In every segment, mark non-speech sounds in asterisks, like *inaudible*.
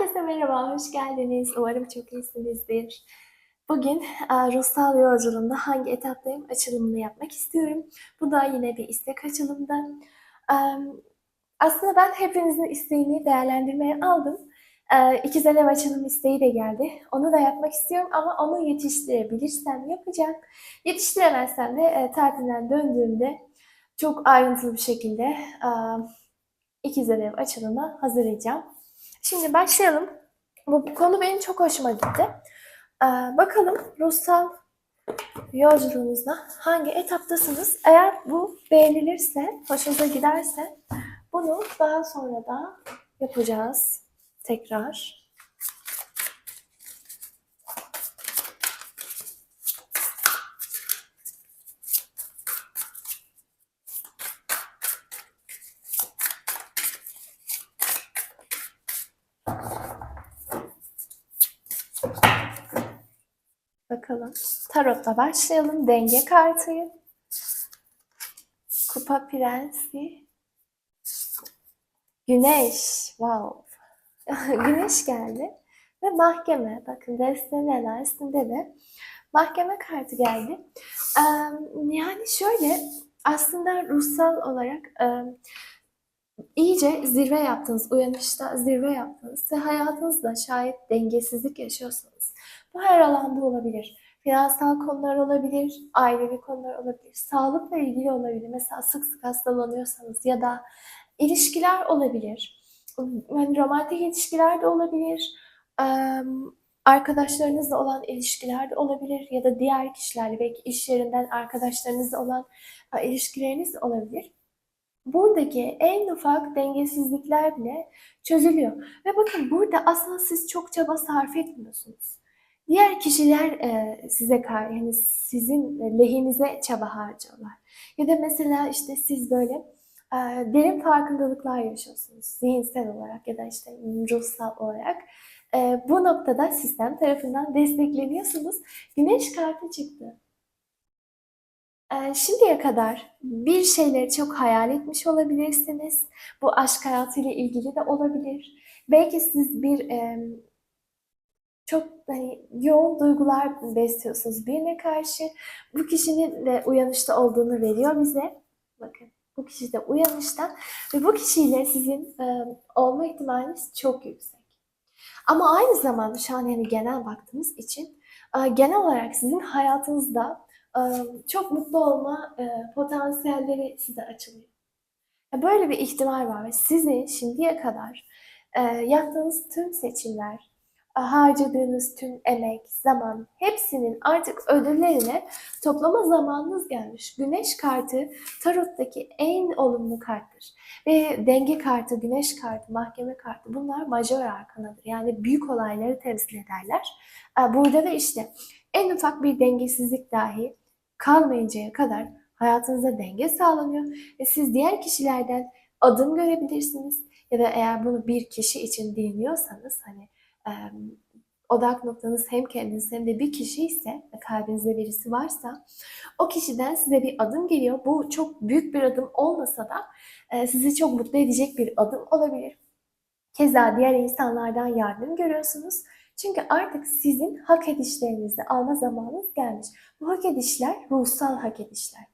Herkese merhaba, hoş geldiniz. Umarım çok iyisinizdir. Bugün e, ruhsal yolculuğumda hangi etaptayım açılımını yapmak istiyorum. Bu da yine bir istek açılımda. E, aslında ben hepinizin isteğini değerlendirmeye aldım. E, İkiz Alev açılım isteği de geldi. Onu da yapmak istiyorum ama onu yetiştirebilirsem yapacağım. Yetiştiremezsem de tatilden döndüğümde çok ayrıntılı bir şekilde İkiz Alev açılımı hazırlayacağım. Şimdi başlayalım. Bu, bu konu benim çok hoşuma gitti. Ee, bakalım ruhsal yolculuğunuzda hangi etaptasınız? Eğer bu beğenilirse, hoşunuza giderse bunu daha sonra da yapacağız tekrar. Bakalım. Tarotla başlayalım. Denge kartıyı. Kupa prensi. Güneş. Wow. *laughs* Güneş geldi. Ve mahkeme. Bakın desteneler üstünde de mahkeme kartı geldi. Yani şöyle aslında ruhsal olarak iyice zirve yaptınız. Uyanışta zirve yaptınız. Ve hayatınızda şayet dengesizlik yaşıyorsanız bu her alanda olabilir. Finansal konular olabilir, ailevi konular olabilir, sağlıkla ilgili olabilir. Mesela sık sık hastalanıyorsanız ya da ilişkiler olabilir. Yani romantik ilişkiler de olabilir. Arkadaşlarınızla olan ilişkiler de olabilir ya da diğer kişilerle belki iş yerinden arkadaşlarınızla olan ilişkileriniz de olabilir. Buradaki en ufak dengesizlikler bile çözülüyor. Ve bakın burada aslında siz çok çaba sarf etmiyorsunuz. Diğer kişiler e, size karşı yani sizin lehinize çaba harcıyorlar. Ya da mesela işte siz böyle e, derin farkındalıklar yaşıyorsunuz zihinsel olarak ya da işte ruhsal olarak. E, bu noktada sistem tarafından destekleniyorsunuz. Güneş kartı çıktı. E, şimdiye kadar bir şeyleri çok hayal etmiş olabilirsiniz. Bu aşk hayatıyla ilgili de olabilir. Belki siz bir e, çok hani yoğun duygular besliyorsunuz birine karşı. Bu kişinin de uyanışta olduğunu veriyor bize. Bakın bu kişi de uyanışta ve bu kişiyle sizin e, olma ihtimaliniz çok yüksek. Ama aynı zamanda şu an yani genel baktığımız için e, genel olarak sizin hayatınızda e, çok mutlu olma e, potansiyelleri size açılıyor. Böyle bir ihtimal var ve sizi şimdiye kadar e, yaptığınız tüm seçimler, harcadığınız tüm emek, zaman hepsinin artık ödüllerini toplama zamanınız gelmiş. Güneş kartı tarottaki en olumlu karttır. Ve denge kartı, güneş kartı, mahkeme kartı bunlar majör arkanadır. Yani büyük olayları temsil ederler. Burada da işte en ufak bir dengesizlik dahi kalmayıncaya kadar hayatınızda denge sağlanıyor. Ve siz diğer kişilerden adım görebilirsiniz. Ya da eğer bunu bir kişi için dinliyorsanız hani odak noktanız hem kendiniz hem de bir kişi ise kalbinizde birisi varsa o kişiden size bir adım geliyor. Bu çok büyük bir adım olmasa da sizi çok mutlu edecek bir adım olabilir. Keza diğer insanlardan yardım görüyorsunuz. Çünkü artık sizin hak edişlerinizi alma zamanınız gelmiş. Bu hak edişler ruhsal hak edişler.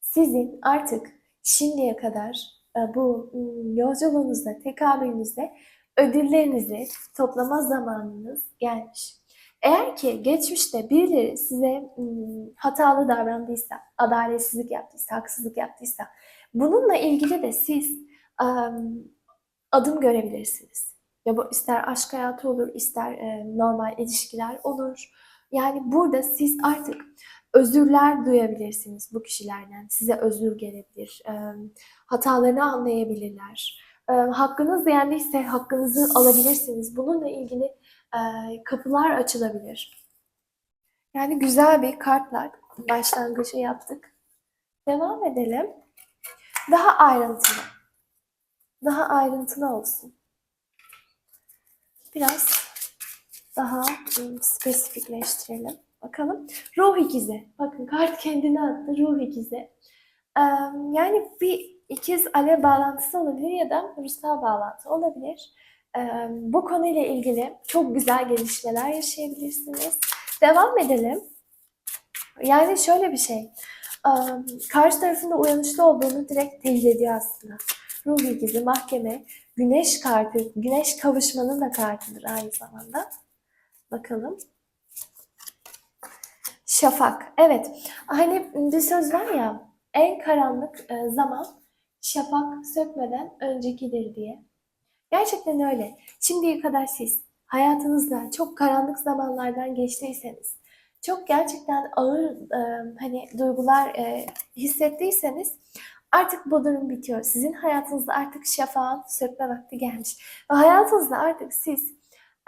Sizin artık şimdiye kadar bu yolculuğunuzda, tekamülünüzde ödüllerinizi toplama zamanınız gelmiş. Eğer ki geçmişte birileri size hatalı davrandıysa, adaletsizlik yaptıysa, haksızlık yaptıysa bununla ilgili de siz adım görebilirsiniz. Ya bu ister aşk hayatı olur, ister normal ilişkiler olur. Yani burada siz artık özürler duyabilirsiniz bu kişilerden. Size özür gelebilir. Hatalarını anlayabilirler e, hakkınız yendiyse hakkınızı alabilirsiniz. Bununla ilgili e, kapılar açılabilir. Yani güzel bir kartlar başlangıcı yaptık. Devam edelim. Daha ayrıntılı. Daha ayrıntılı olsun. Biraz daha spesifikleştirelim. Bakalım. Ruh ikizi. Bakın kart kendine attı. Ruh ikizi. Yani bir ikiz alev bağlantısı olabilir ya da ruhsal bağlantı olabilir. Bu konuyla ilgili çok güzel gelişmeler yaşayabilirsiniz. Devam edelim. Yani şöyle bir şey. Karşı tarafında uyanışlı olduğunu direkt teyit ediyor aslında. Ruh ilgizi, mahkeme, güneş kartı, güneş kavuşmanın da kartıdır aynı zamanda. Bakalım. Şafak. Evet. Hani bir söz var ya en karanlık zaman şafak sökmeden öncekidir diye. Gerçekten öyle. Şimdiye kadar siz hayatınızda çok karanlık zamanlardan geçtiyseniz, çok gerçekten ağır e, hani duygular e, hissettiyseniz artık bu durum bitiyor. Sizin hayatınızda artık şafağın sökme vakti gelmiş. Ve hayatınızda artık siz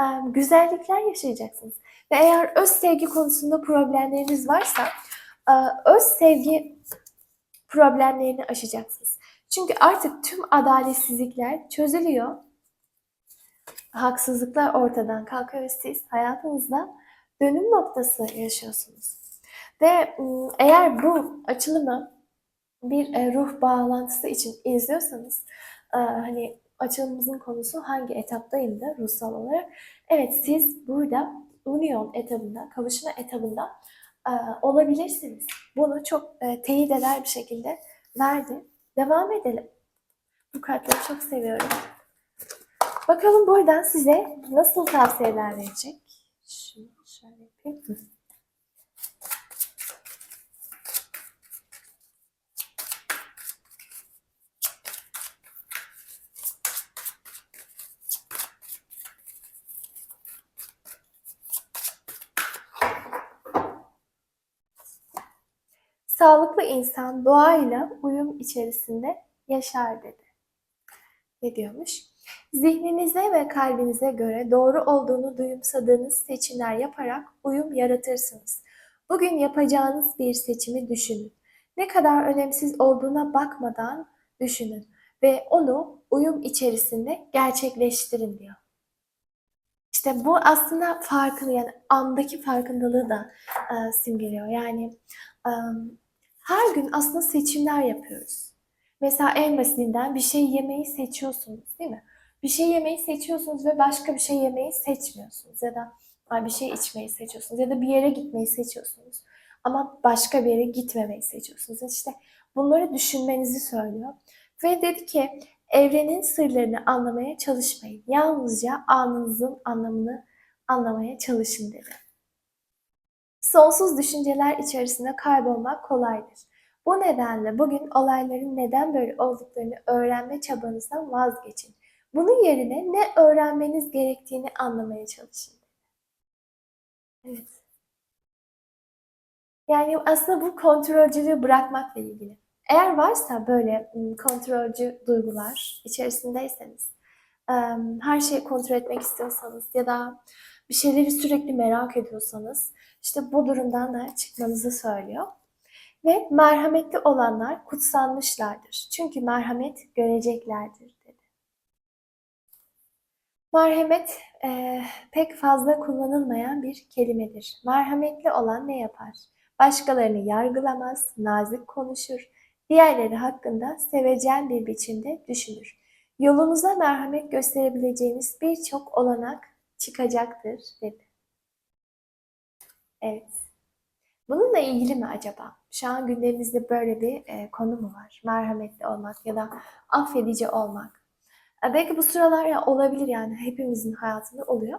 e, güzellikler yaşayacaksınız. Ve eğer öz sevgi konusunda problemleriniz varsa e, öz sevgi problemlerini aşacaksınız. Çünkü artık tüm adaletsizlikler çözülüyor. Haksızlıklar ortadan kalkıyor ve siz hayatınızda dönüm noktası yaşıyorsunuz. Ve ım, eğer bu açılımı bir e, ruh bağlantısı için izliyorsanız e, hani açılımımızın konusu hangi etaptayım da ruhsal olarak evet siz burada union etabında, kavuşma etabında e, olabilirsiniz. Bunu çok teyit eder bir şekilde verdi. Devam edelim. Bu kartları çok seviyorum. Bakalım buradan size nasıl tavsiyeler verecek? Şunu şöyle yapayım. İnsan doğayla uyum içerisinde yaşar dedi. Ne diyormuş? Zihninize ve kalbinize göre doğru olduğunu duyumsadığınız seçimler yaparak uyum yaratırsınız. Bugün yapacağınız bir seçimi düşünün. Ne kadar önemsiz olduğuna bakmadan düşünün ve onu uyum içerisinde gerçekleştirin diyor. İşte bu aslında farkını yani andaki farkındalığı da e, simgeliyor. Yani e, her gün aslında seçimler yapıyoruz. Mesela en basitinden bir şey yemeyi seçiyorsunuz değil mi? Bir şey yemeyi seçiyorsunuz ve başka bir şey yemeyi seçmiyorsunuz. Ya da bir şey içmeyi seçiyorsunuz. Ya da bir yere gitmeyi seçiyorsunuz. Ama başka bir yere gitmemeyi seçiyorsunuz. İşte bunları düşünmenizi söylüyor. Ve dedi ki evrenin sırlarını anlamaya çalışmayın. Yalnızca anınızın anlamını anlamaya çalışın dedi. Sonsuz düşünceler içerisinde kaybolmak kolaydır. Bu nedenle bugün olayların neden böyle olduklarını öğrenme çabanızdan vazgeçin. Bunun yerine ne öğrenmeniz gerektiğini anlamaya çalışın. Evet. Yani aslında bu kontrolcülüğü bırakmakla ilgili. Eğer varsa böyle kontrolcü duygular içerisindeyseniz, her şeyi kontrol etmek istiyorsanız ya da bir şeyleri sürekli merak ediyorsanız, işte bu durumdan da çıkmanızı söylüyor. Ve merhametli olanlar kutsanmışlardır. Çünkü merhamet göreceklerdir dedi. Merhamet e, pek fazla kullanılmayan bir kelimedir. Merhametli olan ne yapar? Başkalarını yargılamaz, nazik konuşur, diğerleri hakkında sevecen bir biçimde düşünür. Yolunuza merhamet gösterebileceğiniz birçok olanak çıkacaktır dedi. Evet. Bununla ilgili mi acaba? Şu an gündemimizde böyle bir e, konu mu var? Merhametli olmak ya da affedici olmak. E, belki bu sıralar ya olabilir yani hepimizin hayatında oluyor.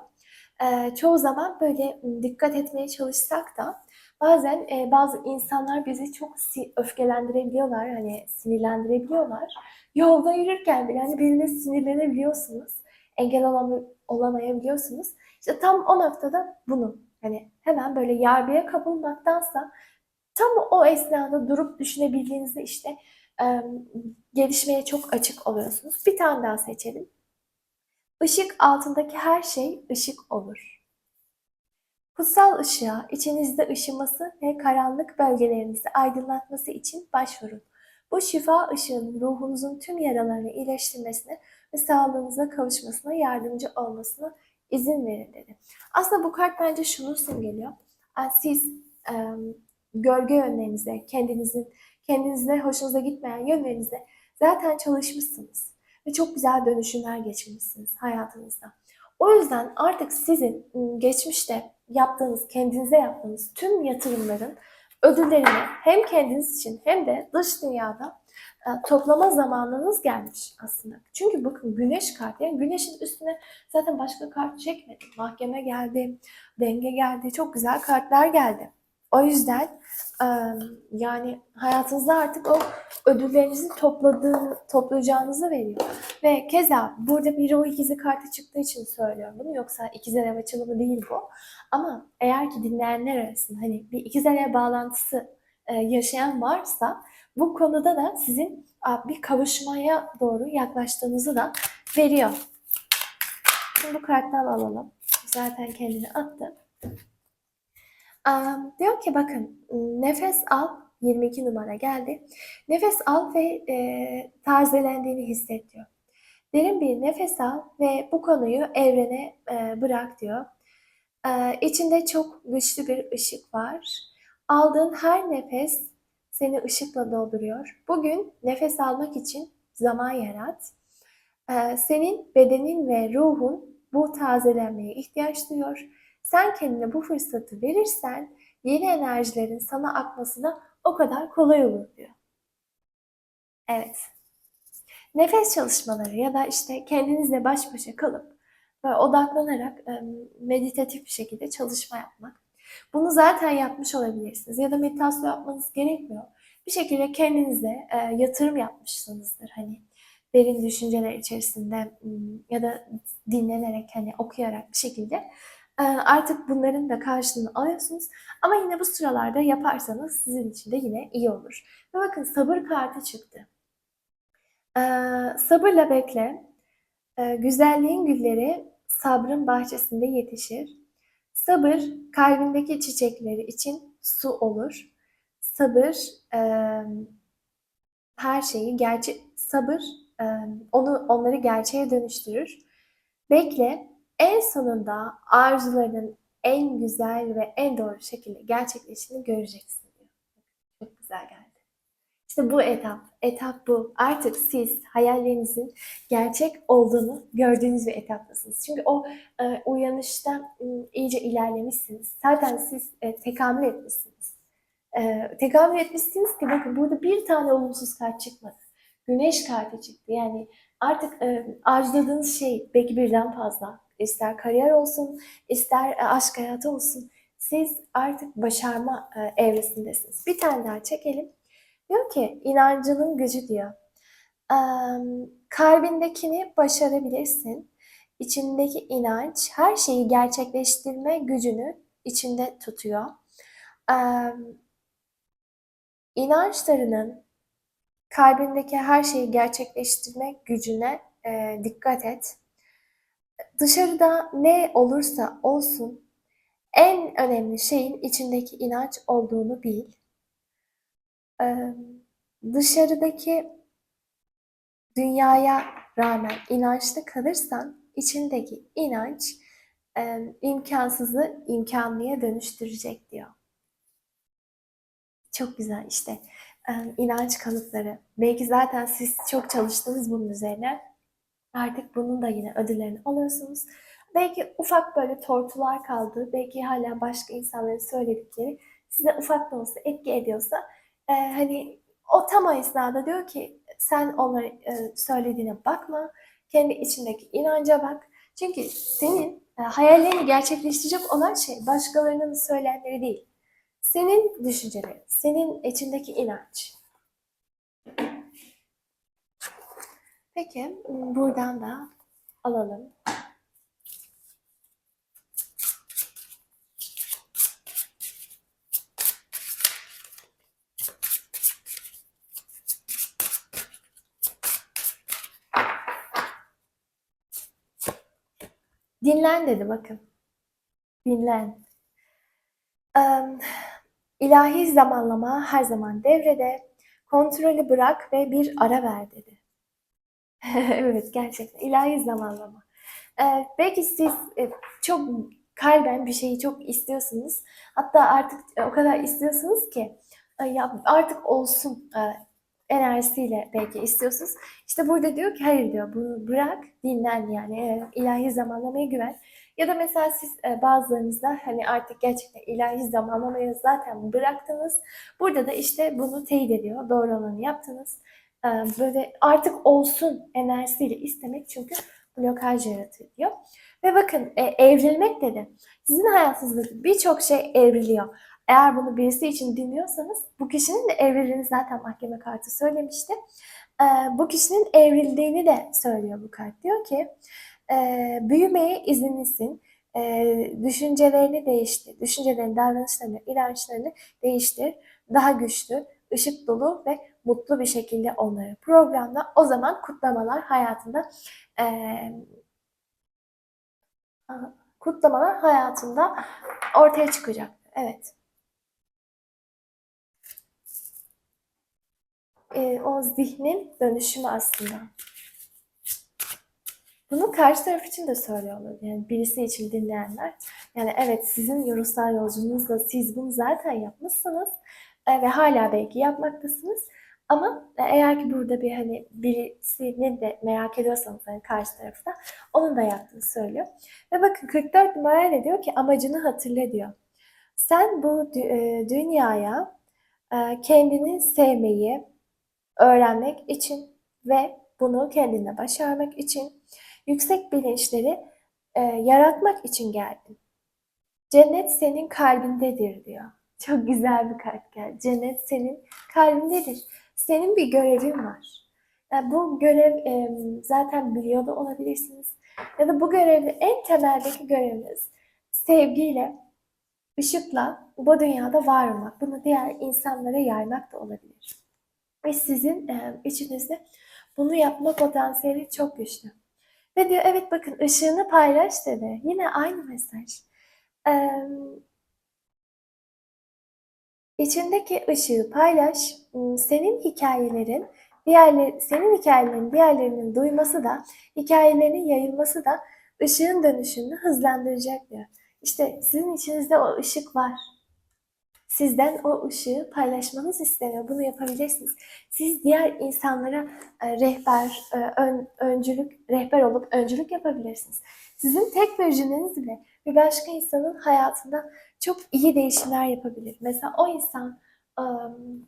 E, çoğu zaman böyle dikkat etmeye çalışsak da bazen e, bazı insanlar bizi çok si- öfkelendirebiliyorlar, hani sinirlendirebiliyorlar. Yolda yürürken bile hani birine sinirlenebiliyorsunuz, engel olam- olamayabiliyorsunuz. İşte tam o noktada bunu hani hemen böyle yargıya kapılmaktansa tam o esnada durup düşünebildiğinizde işte e, gelişmeye çok açık oluyorsunuz. Bir tane daha seçelim. Işık altındaki her şey ışık olur. Kutsal ışığa içinizde ışıması ve karanlık bölgelerinizi aydınlatması için başvurun. Bu şifa ışığının ruhunuzun tüm yaralarını iyileştirmesine ve sağlığınıza kavuşmasına yardımcı olmasına izin verin dedi. Aslında bu kart bence şunu simgeliyor. Siz e, gölge yönlerinize, kendinizin kendinizde hoşunuza gitmeyen yönlerinize zaten çalışmışsınız. ve çok güzel dönüşümler geçirmişsiniz hayatınızda. O yüzden artık sizin ım, geçmişte yaptığınız, kendinize yaptığınız tüm yatırımların ödüllerini hem kendiniz için hem de dış dünyada e, toplama zamanınız gelmiş aslında. Çünkü bakın güneş kartı, yani güneşin üstüne zaten başka kart çekmedim. Mahkeme geldi, denge geldi, çok güzel kartlar geldi. O yüzden yani hayatınızda artık o ödüllerinizi topladığını, toplayacağınızı veriyor. Ve keza burada bir ruh ikizi kartı çıktığı için söylüyorum bunu. Yoksa ikizler ev açılımı değil bu. Ama eğer ki dinleyenler arasında hani bir ikizler ev bağlantısı yaşayan varsa bu konuda da sizin bir kavuşmaya doğru yaklaştığınızı da veriyor. Şimdi bu karttan alalım. Zaten kendini attı. Diyor ki bakın nefes al 22 numara geldi. Nefes al ve e, tazelendiğini hisset diyor. Derin bir nefes al ve bu konuyu evrene e, bırak diyor. E, içinde çok güçlü bir ışık var. Aldığın her nefes seni ışıkla dolduruyor. Bugün nefes almak için zaman yarat. E, senin bedenin ve ruhun bu tazelenmeye ihtiyaç duyuyor. Sen kendine bu fırsatı verirsen yeni enerjilerin sana akmasına o kadar kolay olur diyor. Evet. Nefes çalışmaları ya da işte kendinizle baş başa kalıp böyle odaklanarak meditatif bir şekilde çalışma yapmak. Bunu zaten yapmış olabilirsiniz ya da meditasyon yapmanız gerekmiyor. Bir şekilde kendinize e, yatırım yapmışsınızdır hani derin düşünceler içerisinde ya da dinlenerek hani okuyarak bir şekilde artık bunların da karşılığını alıyorsunuz. Ama yine bu sıralarda yaparsanız sizin için de yine iyi olur. Ve bakın sabır kartı çıktı. E, sabırla bekle. E, güzelliğin gülleri sabrın bahçesinde yetişir. Sabır kalbindeki çiçekleri için su olur. Sabır e, her şeyi gerçek sabır e, onu onları gerçeğe dönüştürür. Bekle en sonunda arzularının en güzel ve en doğru şekilde gerçekleştiğini göreceksin diyor. Çok güzel geldi. İşte bu etap, etap bu. Artık siz hayallerinizin gerçek olduğunu gördüğünüz bir etaptasınız. Çünkü o e, uyanışta e, iyice ilerlemişsiniz. Zaten siz e, tekamül etmişsiniz. E, tekamül etmişsiniz ki bakın burada bir tane olumsuz kart çıkmadı. Güneş kartı çıktı. Yani artık e, arzuladığınız şey belki birden fazla. İster kariyer olsun, ister e, aşk hayatı olsun. Siz artık başarma e, evresindesiniz. Bir tane daha çekelim. Diyor ki inancının gücü diyor. Kalbindekini başarabilirsin. İçindeki inanç her şeyi gerçekleştirme gücünü içinde tutuyor. İnançlarının kalbindeki her şeyi gerçekleştirme gücüne e, dikkat et. Dışarıda ne olursa olsun en önemli şeyin içindeki inanç olduğunu bil. Ee, dışarıdaki dünyaya rağmen inançlı kalırsan içindeki inanç e, imkansızı imkanlıya dönüştürecek diyor. Çok güzel işte. E, inanç kalıpları. Belki zaten siz çok çalıştınız bunun üzerine. Artık bunun da yine ödüllerini alıyorsunuz. Belki ufak böyle tortular kaldı. Belki hala başka insanların söyledikleri size ufak da olsa etki ediyorsa e, hani o tam o esnada diyor ki sen onları e, söylediğine bakma. Kendi içindeki inanca bak. Çünkü senin e, hayallerini gerçekleştirecek olan şey başkalarının söylemleri değil. Senin düşüncelerin, senin içindeki inanç. Peki buradan da alalım. Dinlen dedi bakın. Dinlen. Em, ilahi zamanlama her zaman devrede. Kontrolü bırak ve bir ara ver dedi. *laughs* Evet gerçekten ilahi zamanlama. Ee, belki siz e, çok kalben bir şeyi çok istiyorsunuz. Hatta artık e, o kadar istiyorsunuz ki "Ay ya artık olsun e, enerjisiyle belki istiyorsunuz. İşte burada diyor ki hayır diyor bunu bırak dinlen yani e, ilahi zamanlamaya güven. Ya da mesela siz e, bazılarınızda hani artık gerçekten ilahi zamanlamayı zaten bıraktınız. Burada da işte bunu teyit ediyor. Doğru olanı yaptınız. Böyle artık olsun enerjisiyle istemek çünkü blokaj yaratıyor diyor. Ve bakın e, evrilmek dedi. Sizin hayatınızda birçok şey evriliyor. Eğer bunu birisi için dinliyorsanız bu kişinin de evrildiğini zaten mahkeme kartı söylemişti. E, bu kişinin evrildiğini de söylüyor bu kart. Diyor ki e, büyümeye izinlisin. E, düşüncelerini değiştir. Düşüncelerini, davranışlarını, inançlarını değiştir. Daha güçlü, ışık dolu ve mutlu bir şekilde onları programla. O zaman kutlamalar hayatında e, kutlamalar hayatında ortaya çıkacak. Evet. E, o zihnin dönüşümü aslında. Bunu karşı taraf için de söylüyorlar. Yani birisi için dinleyenler. Yani evet sizin yorumsal yolculuğunuzda siz bunu zaten yapmışsınız ve hala belki yapmaktasınız. Ama eğer ki burada bir hani birisini de merak ediyorsanız hani karşı tarafta onun da yaptığını söylüyor. Ve bakın 44 numarayla diyor ki amacını hatırla diyor. Sen bu dü- e, dünyaya e, kendini sevmeyi öğrenmek için ve bunu kendine başarmak için yüksek bilinçleri e, yaratmak için geldin. Cennet senin kalbindedir diyor. Çok güzel bir kart geldi. Cennet senin kalbindedir. Senin bir görevin var. Yani bu görev e, zaten biliyor da olabilirsiniz. Ya da bu görevde en temeldeki göreviniz sevgiyle, ışıkla bu dünyada var olmak. Bunu diğer insanlara yaymak da olabilir. Ve sizin e, içinizde bunu yapma potansiyeli çok güçlü. Ve diyor evet bakın ışığını paylaş dedi. Yine aynı mesaj. Ee, içindeki ışığı paylaş. Senin hikayelerin diğerleri, senin hikayelerin diğerlerinin duyması da, hikayelerinin yayılması da ışığın dönüşümünü hızlandıracak diyor. İşte sizin içinizde o ışık var. Sizden o ışığı paylaşmanız isteniyor. Bunu yapabilirsiniz. Siz diğer insanlara e, rehber, e, ön, öncülük, rehber olup öncülük yapabilirsiniz. Sizin tek verjininiz bile bir başka insanın hayatında çok iyi değişimler yapabilir. Mesela o insan um,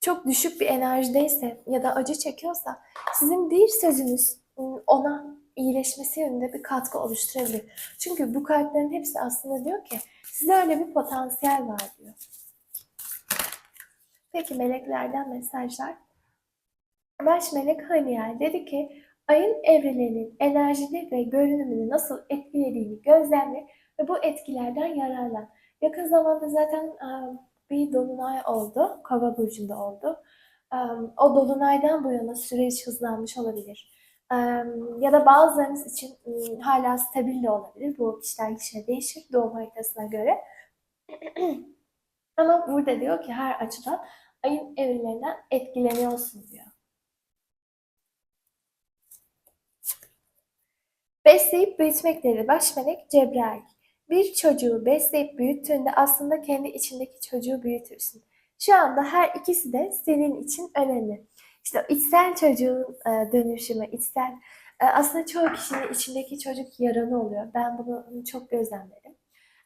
çok düşük bir enerjideyse ya da acı çekiyorsa sizin bir sözünüz ona iyileşmesi yönünde bir katkı oluşturabilir. Çünkü bu kartların hepsi aslında diyor ki size öyle bir potansiyel var diyor. Peki meleklerden mesajlar. Baş melek Haniel dedi ki ayın evrelerinin enerjini ve görünümünü nasıl etkilediğini gözlemle ve bu etkilerden yararlan. Yakın zamanda zaten bir dolunay oldu. Kova burcunda oldu. O dolunaydan bu yana süreç hızlanmış olabilir ya da bazılarınız için hala stabil de olabilir. Bu kişiden kişiye değişir doğum haritasına göre. *clears throat* Ama burada diyor ki her açıdan ayın evrilerinden etkileniyorsun diyor. Besleyip büyütmek dedi baş melek Cebrail. Bir çocuğu besleyip büyüttüğünde aslında kendi içindeki çocuğu büyütürsün. Şu anda her ikisi de senin için önemli. İşte içsel çocuğun e, dönüşümü, içsel e, aslında çoğu kişinin içindeki çocuk yaralı oluyor. Ben bunu çok gözlemledim.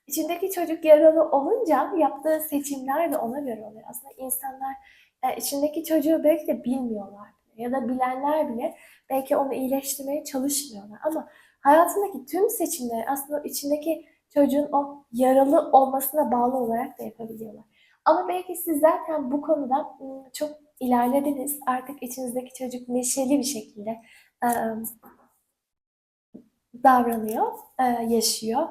İçindeki çocuk yaralı olunca yaptığı seçimler de ona göre oluyor. Aslında insanlar e, içindeki çocuğu belki de bilmiyorlar ya da bilenler bile belki onu iyileştirmeye çalışmıyorlar. Ama hayatındaki tüm seçimleri aslında içindeki çocuğun o yaralı olmasına bağlı olarak da yapabiliyorlar. Ama belki siz zaten bu konuda çok ilerlediniz. Artık içinizdeki çocuk neşeli bir şekilde e, davranıyor, e, yaşıyor.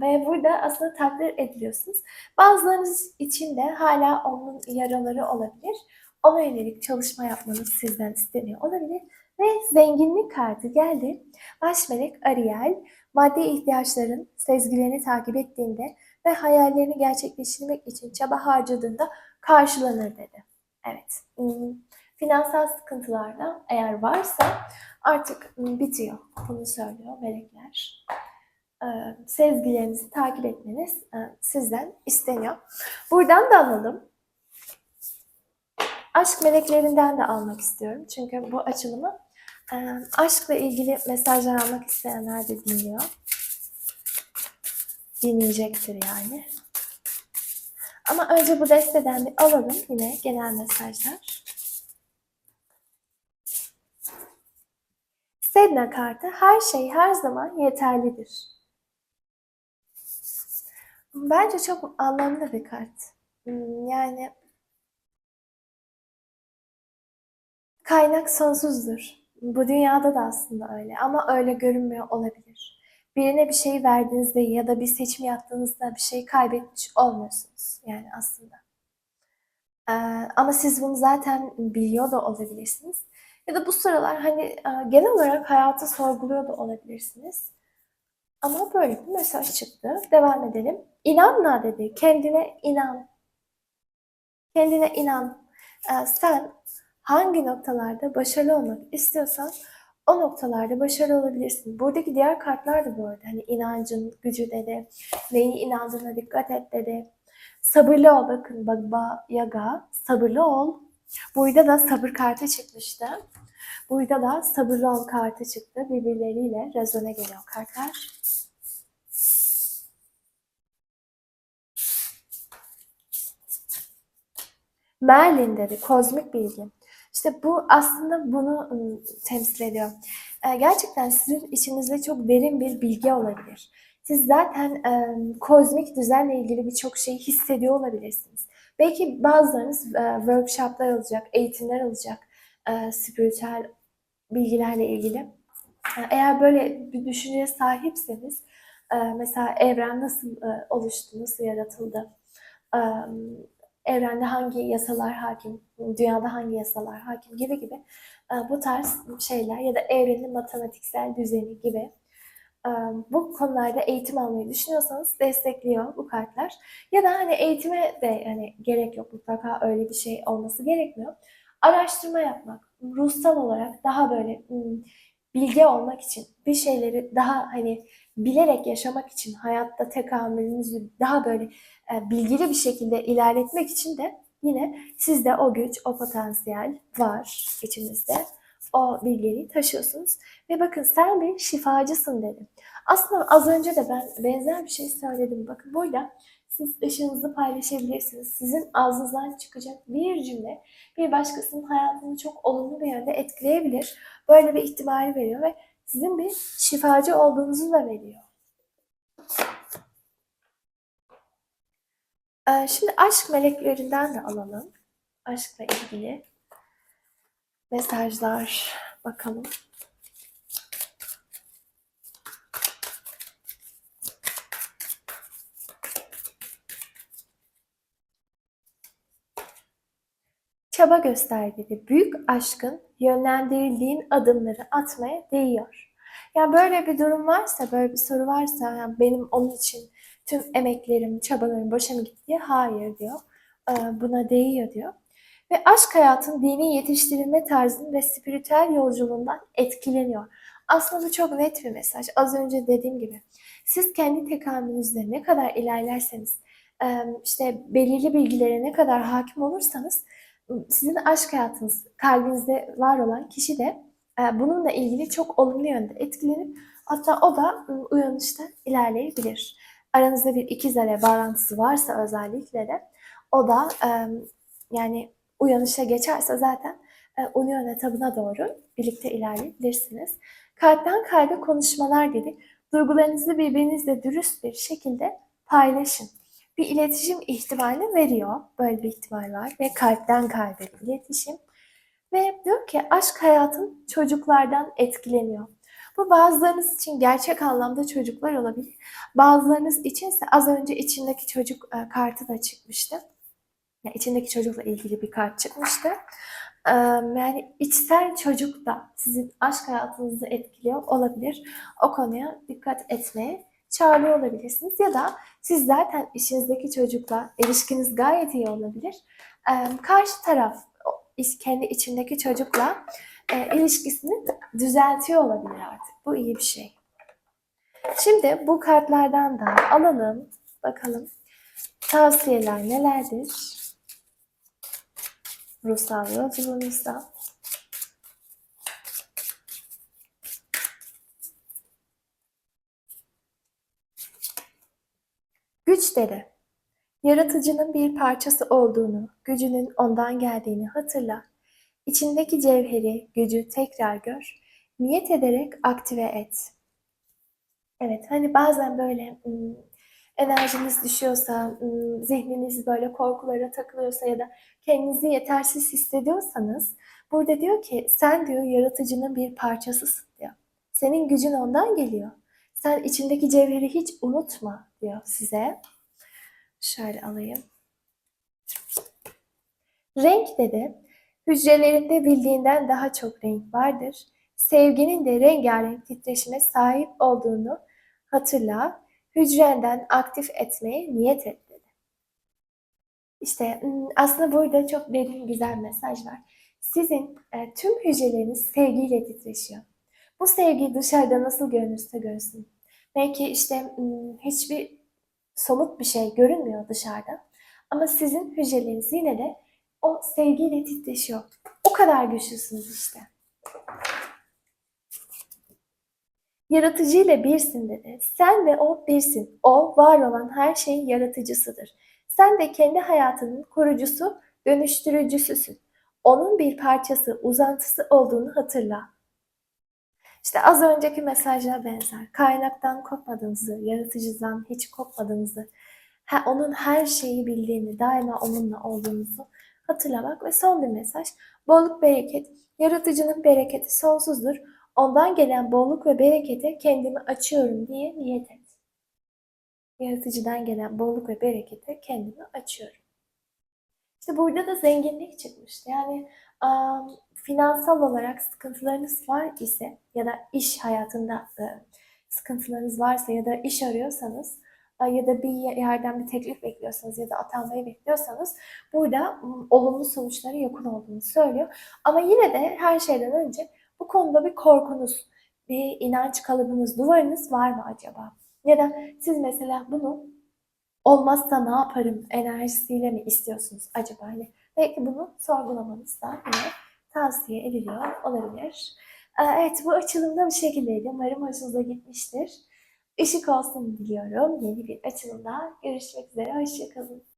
Ve burada aslında takdir ediliyorsunuz. Bazılarınız için de hala onun yaraları olabilir. Ona yönelik çalışma yapmanız sizden isteniyor olabilir. Ve zenginlik kartı geldi. Baş melek Ariel, maddi ihtiyaçların sezgilerini takip ettiğinde ve hayallerini gerçekleştirmek için çaba harcadığında karşılanır dedi. Evet. Hmm, finansal sıkıntılarda eğer varsa artık hmm, bitiyor. Bunu söylüyor melekler. Sezgilerinizi takip etmeniz e, sizden isteniyor. Buradan da alalım. aşk meleklerinden de almak istiyorum. Çünkü bu açılımı e, aşkla ilgili mesajlar almak isteyenler de dinliyor. Dinleyecektir yani. Ama önce bu desteden bir alalım yine genel mesajlar. Sedna kartı her şey her zaman yeterlidir. Bence çok anlamlı bir kart. Hmm, Yani kaynak sonsuzdur. Bu dünyada da aslında öyle ama öyle görünmüyor olabilir. Birine bir şey verdiğinizde ya da bir seçim yaptığınızda bir şey kaybetmiş olmuyorsunuz yani aslında. Ee, ama siz bunu zaten biliyor da olabilirsiniz. Ya da bu sıralar hani e, genel olarak hayatı sorguluyor da olabilirsiniz. Ama böyle bir mesaj çıktı. Devam edelim. İnanma dedi. Kendine inan. Kendine inan. Ee, sen hangi noktalarda başarılı olmak istiyorsan o noktalarda başarılı olabilirsin. Buradaki diğer kartlar da bu arada. Hani inancın gücü dedi. Neyi inandığına dikkat et dedi. Sabırlı ol. Bakın Baba Yaga. Sabırlı ol. Burada da sabır kartı çıkmıştı. Burada da sabırlı ol kartı çıktı. Birbirleriyle rezone geliyor kartlar. Merlin dedi, kozmik bilgi. İşte bu aslında bunu ım, temsil ediyor. Gerçekten sizin içinizde çok derin bir bilgi olabilir. Siz zaten kozmik düzenle ilgili birçok şeyi hissediyor olabilirsiniz. Belki bazılarınız workshoplar alacak, eğitimler alacak, spiritüel bilgilerle ilgili. Eğer böyle bir düşünceye sahipseniz, mesela evren nasıl e, oluştu, nasıl yaratıldı, evrende hangi yasalar hakim, dünyada hangi yasalar hakim gibi gibi e, bu tarz şeyler ya da evrenin matematiksel düzeni gibi e, bu konularda eğitim almayı düşünüyorsanız destekliyor bu kartlar. Ya da hani eğitime de hani gerek yok mutlaka öyle bir şey olması gerekmiyor. Araştırma yapmak, ruhsal olarak daha böyle bilgi olmak için bir şeyleri daha hani bilerek yaşamak için hayatta tekamülünüzü daha böyle e, bilgili bir şekilde ilerletmek için de yine sizde o güç, o potansiyel var içinizde. O bilgeliği taşıyorsunuz. Ve bakın sen bir şifacısın dedim. Aslında az önce de ben benzer bir şey söyledim. Bakın burada siz ışığınızı paylaşabilirsiniz. Sizin ağzınızdan çıkacak bir cümle bir başkasının hayatını çok olumlu bir yönde etkileyebilir. Böyle bir ihtimali veriyor ve sizin bir şifacı olduğunuzu da veriyor. Ee, Şimdi aşk meleklerinden de alalım. Aşkla ilgili mesajlar bakalım. Çaba göster dedi. Büyük aşkın yönlendirildiğin adımları atmaya değiyor. Yani böyle bir durum varsa, böyle bir soru varsa yani benim onun için tüm emeklerim, çabalarım boşa mı gitti? Hayır diyor. Ee, Buna değiyor diyor. Ve aşk hayatın dini yetiştirilme tarzının ve spiritüel yolculuğundan etkileniyor. Aslında bu çok net bir mesaj. Az önce dediğim gibi. Siz kendi tekamülünüzde ne kadar ilerlerseniz, işte belirli bilgilere ne kadar hakim olursanız, sizin aşk hayatınız, kalbinizde var olan kişi de e, bununla ilgili çok olumlu yönde etkilenip hatta o da ım, uyanışta ilerleyebilir. Aranızda bir ikiz alev bağlantısı varsa özellikle de o da e, yani uyanışa geçerse zaten e, union etabına doğru birlikte ilerleyebilirsiniz. Kalpten kalbe konuşmalar dedi. Duygularınızı birbirinizle dürüst bir şekilde paylaşın. Bir iletişim ihtimali veriyor. Böyle bir ihtimal var ve kalpten kalbe iletişim. Ve diyor ki aşk hayatın çocuklardan etkileniyor. Bu bazılarınız için gerçek anlamda çocuklar olabilir. Bazılarınız içinse az önce içindeki çocuk e, kartı da çıkmıştı. Yani içindeki çocukla ilgili bir kart çıkmıştı. Yani içsel çocuk da sizin aşk hayatınızı etkiliyor olabilir. O konuya dikkat etmeye çağırıyor olabilirsiniz. Ya da siz zaten işinizdeki çocukla ilişkiniz gayet iyi olabilir. Ee, Karşı taraf kendi içindeki çocukla e, ilişkisini düzeltiyor olabilir artık. Bu iyi bir şey. Şimdi bu kartlardan da alalım. Bakalım tavsiyeler nelerdir? ruhsal yolculuğunuzda. Güçleri. Yaratıcının bir parçası olduğunu, gücünün ondan geldiğini hatırla. İçindeki cevheri, gücü tekrar gör. Niyet ederek aktive et. Evet, hani bazen böyle ım, enerjiniz düşüyorsa, ım, zihniniz böyle korkulara takılıyorsa ya da kendinizi yetersiz hissediyorsanız burada diyor ki sen diyor yaratıcının bir parçasısın diyor. Senin gücün ondan geliyor. Sen içindeki cevheri hiç unutma diyor size. Şöyle alayım. Renk dedi. Hücrelerinde bildiğinden daha çok renk vardır. Sevginin de rengarenk titreşime sahip olduğunu hatırla. Hücrenden aktif etmeye niyet et dedi. İşte ım, aslında burada çok derin güzel mesaj var. Sizin e, tüm hücreleriniz sevgiyle titreşiyor. Bu sevgi dışarıda nasıl görünürse görsün. Belki işte hiçbir somut bir şey görünmüyor dışarıda. Ama sizin hücreleriniz yine de o sevgiyle titreşiyor. O kadar güçlüsünüz işte. Yaratıcı ile birsin dedi. Sen ve o birsin. O var olan her şeyin yaratıcısıdır. Sen de kendi hayatının kurucusu, dönüştürücüsüsün. Onun bir parçası, uzantısı olduğunu hatırla. İşte az önceki mesajla benzer. Kaynaktan kopmadığınızı, yaratıcıdan hiç kopmadığınızı, onun her şeyi bildiğini, daima onunla olduğunuzu hatırlamak ve son bir mesaj. Bolluk bereket, yaratıcının bereketi sonsuzdur. Ondan gelen bolluk ve berekete kendimi açıyorum diye niyet et. Yaratıcıdan gelen bolluk ve berekete kendimi açıyorum. İşte burada da zenginlik çıkmıştı. Yani um, finansal olarak sıkıntılarınız var ise ya da iş hayatında e, sıkıntılarınız varsa ya da iş arıyorsanız e, ya da bir yerden bir teklif bekliyorsanız ya da atanmayı bekliyorsanız burada olumlu sonuçlara yakın olduğunu söylüyor. Ama yine de her şeyden önce bu konuda bir korkunuz, bir inanç kalıbınız, duvarınız var mı acaba? Ya da siz mesela bunu olmazsa ne yaparım enerjisiyle mi istiyorsunuz acaba? Hani belki bunu sorgulamanız da yine tavsiye ediliyor olabilir. Ee, Evet bu açılımda bu şekildeydi. Umarım hoşunuza gitmiştir. Işık olsun diliyorum. Yeni bir açılımda görüşmek üzere. Hoşçakalın.